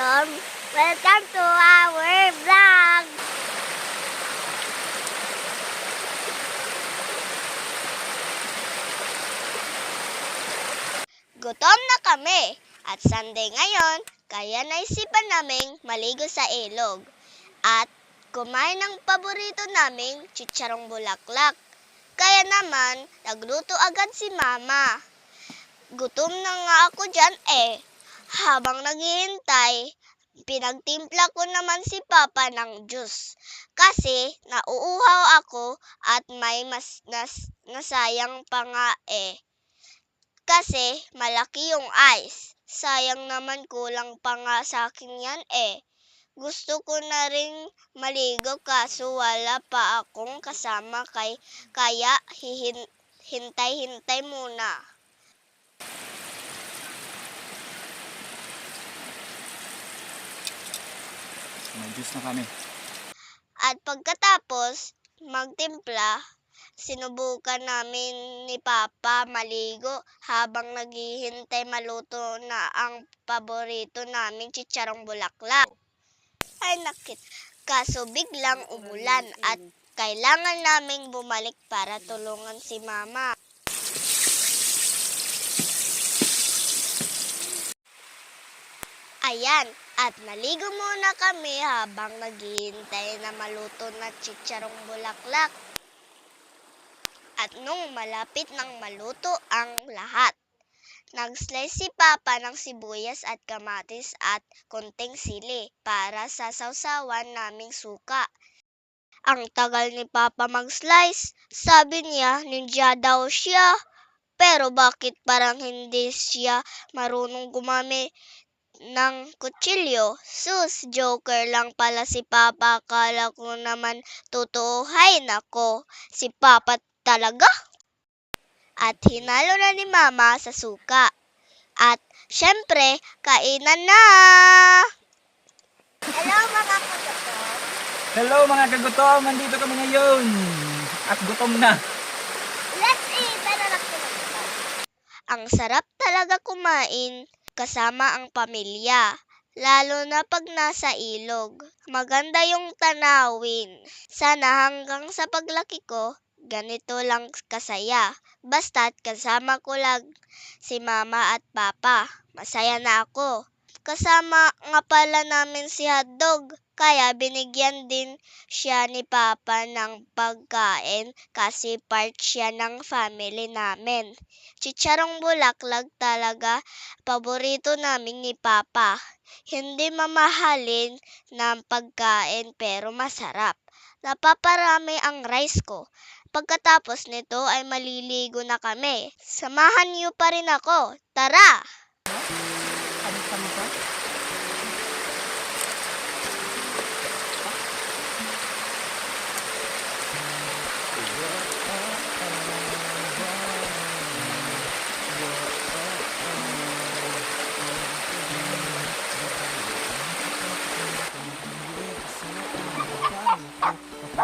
kagutom. Welcome to our vlog! Gutom na kami at Sunday ngayon, kaya naisipan naming maligo sa ilog at kumain ng paborito naming chicharong bulaklak. Kaya naman, nagluto agad si mama. Gutom na nga ako dyan eh. Habang naghihintay, pinagtimpla ko naman si Papa ng juice. Kasi nauuhaw ako at may mas nas, nasayang pa nga eh. Kasi malaki yung ice. Sayang naman kulang pa nga sa akin yan eh. Gusto ko na rin maligo kaso wala pa akong kasama kay kaya hihin, hintay-hintay muna. May juice na kami. At pagkatapos magtimpla, sinubukan namin ni Papa maligo habang naghihintay maluto na ang paborito namin chicharong bulaklak. Ay nakit, kaso biglang umulan at kailangan naming bumalik para tulungan si Mama. Ayan, at naligo muna kami habang naghihintay na maluto na chicharong bulaklak. At nung malapit nang maluto ang lahat, nag-slice si Papa ng sibuyas at kamatis at konting sili para sa sausawan naming suka. Ang tagal ni Papa mag-slice, sabi niya ninja daw siya. Pero bakit parang hindi siya marunong gumamit ng kutsilyo. Sus, joker lang pala si Papa. Akala ko naman totoo. Hay nako, si Papa talaga. At hinalo na ni Mama sa suka. At syempre, kainan na! Hello mga kagato. Hello mga kagutom! Nandito kami ngayon! At gutom na! Let's eat! Ang sarap talaga kumain kasama ang pamilya. Lalo na pag nasa ilog. Maganda yung tanawin. Sana hanggang sa paglaki ko, ganito lang kasaya. Basta't kasama ko lang si mama at papa. Masaya na ako. Kasama nga pala namin si Hotdog. Kaya binigyan din siya ni Papa ng pagkain kasi part siya ng family namin. Chicharong bulaklak talaga paborito namin ni Papa. Hindi mamahalin ng pagkain pero masarap. Napaparami ang rice ko. Pagkatapos nito ay maliligo na kami. Samahan niyo pa rin ako. Tara!